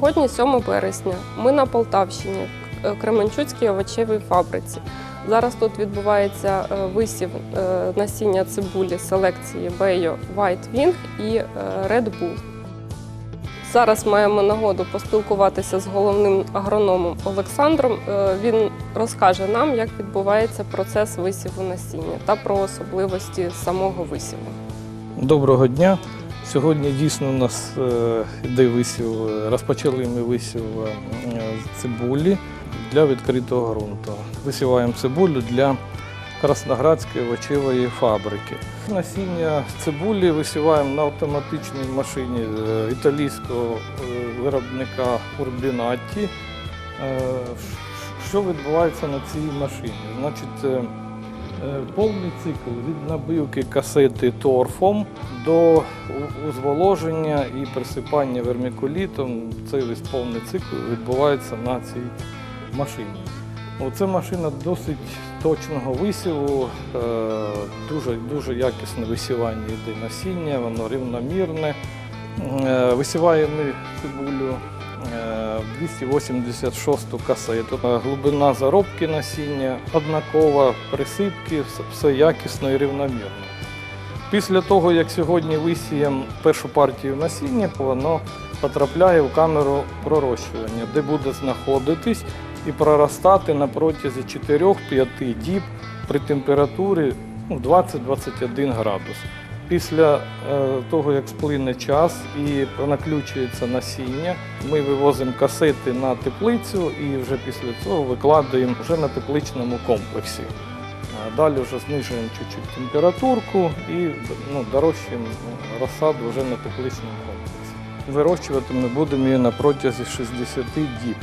Сьогодні 7 березня. Ми на Полтавщині, в Кременчуцькій овочевій фабриці. Зараз тут відбувається е, висів е, насіння цибулі селекції Beyo White Wing і е, Red Bull. Зараз маємо нагоду поспілкуватися з головним агрономом Олександром. Е, Він розкаже нам, як відбувається процес висіву насіння та про особливості самого висіву. Доброго дня. Сьогодні дійсно у нас е, йде висів, е, розпочали ми висів е, цибулі для відкритого ґрунту. Висіваємо цибулю для Красноградської овочевої фабрики. Насіння цибулі висіваємо на автоматичній машині е, італійського е, виробника Урбінатті. Е, Що відбувається на цій машині? Значить, е, Е, Повний цикл від набивки касети торфом до узволоження і присипання вермікулітом. Цей весь повний цикл відбувається на цій машині. Ну, Це машина досить точного висіву, е, дуже, дуже якісне висівання йде насіння, воно рівномірне. Е, Висіваємо цибулю е, 286 касету. Е, Глибина заробки насіння однакова, присипки, все- якісно і рівномірно. Після того, як сьогодні висіємо першу партію насіння, воно потрапляє в камеру пророщування, де буде знаходитись і проростати на протязі 4-5 діб при температурі ну, 20-21 градус. Після е, того, як сплине час і наключується насіння, ми вивозимо касети на теплицю і вже після цього викладаємо вже на тепличному комплексі. Далі вже знижуємо чуть-чуть температурку і ну, дорощуємо розсаду вже на тепличному комплексі. Вирощувати ми будемо її на протязі 60 діб.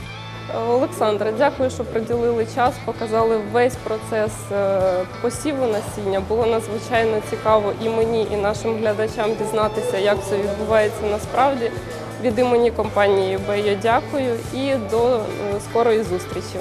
Олександре, дякую, що приділили час, показали весь процес е, посіву насіння. Було надзвичайно цікаво і мені, і нашим глядачам дізнатися, як все відбувається насправді. Від імені компанії Бейо дякую і до е, скорої зустрічі.